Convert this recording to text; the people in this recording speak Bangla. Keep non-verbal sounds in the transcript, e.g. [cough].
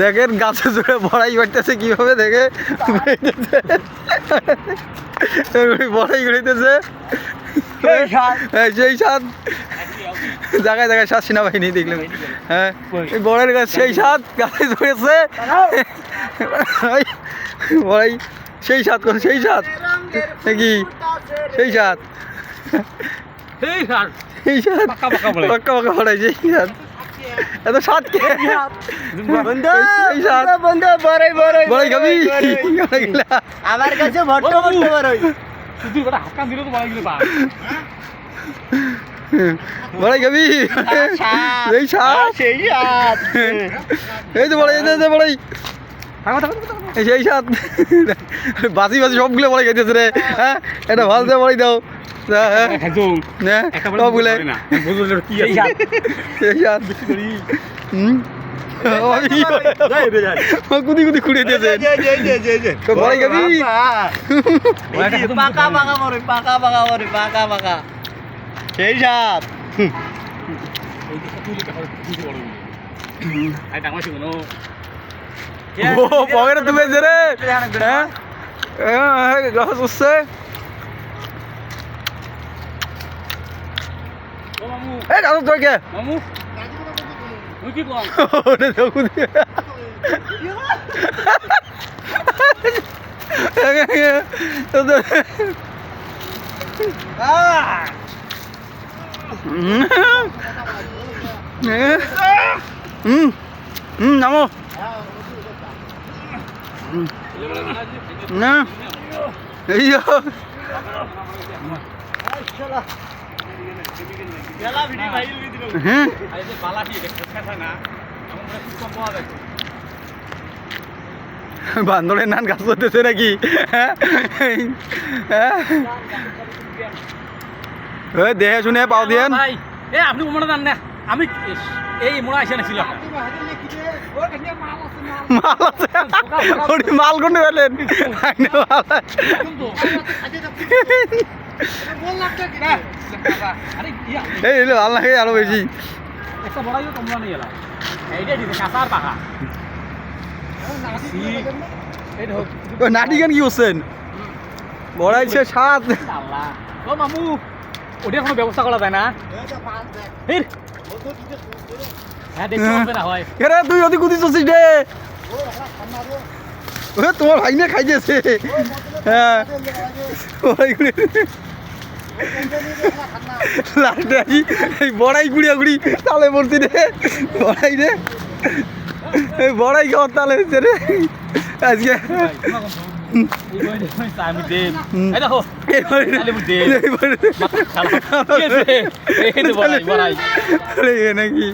দেখেন গাছে জোরে বড়াই করতেছে কীভাবে দেখে? বড়াই সাত। এই সেই সাত জায়গায় জায়গায় সাত সেনাবাহিনী দেখলাম। হ্যাঁ বড়ের গাছ সেই সাত গাছে ধরেছে বড়াই সেই সাত কোন সেই সাত কি? সেই সাত সেই সাত পাক্কা বড়াই। পাক্কা পাক্কা বড়াই সেই সাত [laughs] এত সাত কে? বন্ধু এই সাত। বন্ধু বড়ই বড়ই বড়ই। গেলা। আমার কাছে ভট্ট ভট্ট বড়ই। হাক্কান দিলে তো বড়াই গেলে পা বড়াই খাবি এই সাত সেই সাত এই তো বড়াই এই তো বড়াই। সেই সাত বাসি বাসি সবগুলো বড়াই খাইতেছে রে। হ্যাঁ এটা ভালো বড়াই দাও। হ্যাঁ, হ্যাঁ হ্যাঁ কুদি কুদি খুঁড়ে দিয়েছে বড়াই খাবি পাকা পাকা বড়ই পাকা পাকা বড়ই পাকা পাকা সেই ও পকেটে তুলেছে রে হ্যাঁ হ্যাঁ গাছ উঠছে অ মামু এই গাছ তোর কে মামু মই কি কম ওটা তো কুদি হুম হুম নামো না এই যো। হ্যাঁ? বান্দরের নান গাছ করতেছে নাকি? হ্যাঁ? হ্যাঁ? দেখে শুনে পাও ভাই এ আপনি মনে জান না আমি এই মোড়া আইসা নাছিল মাল আছে। মাল কোনে পেলেন এই এলো ভালো লাগে আরও বেশি। একটা বড়াইও কমলা এইটা দিছে পাকা নাটি গান কি করছেন? বড়াইছে সাত। ও মামু ওটার কোনো ব্যবস্থা করা যায় না তুই অতি কুদি চছিস রে তোমার ভাই না খাই দিয়েছে হ্যাঁ লাস্টে আসি এই বড়াই গুড়িয়া গুড়ি তালে পড়ছি রে বড়াই রে এই বড়াই খাওয়ার তালে হচ্ছে রে আজকে নাকি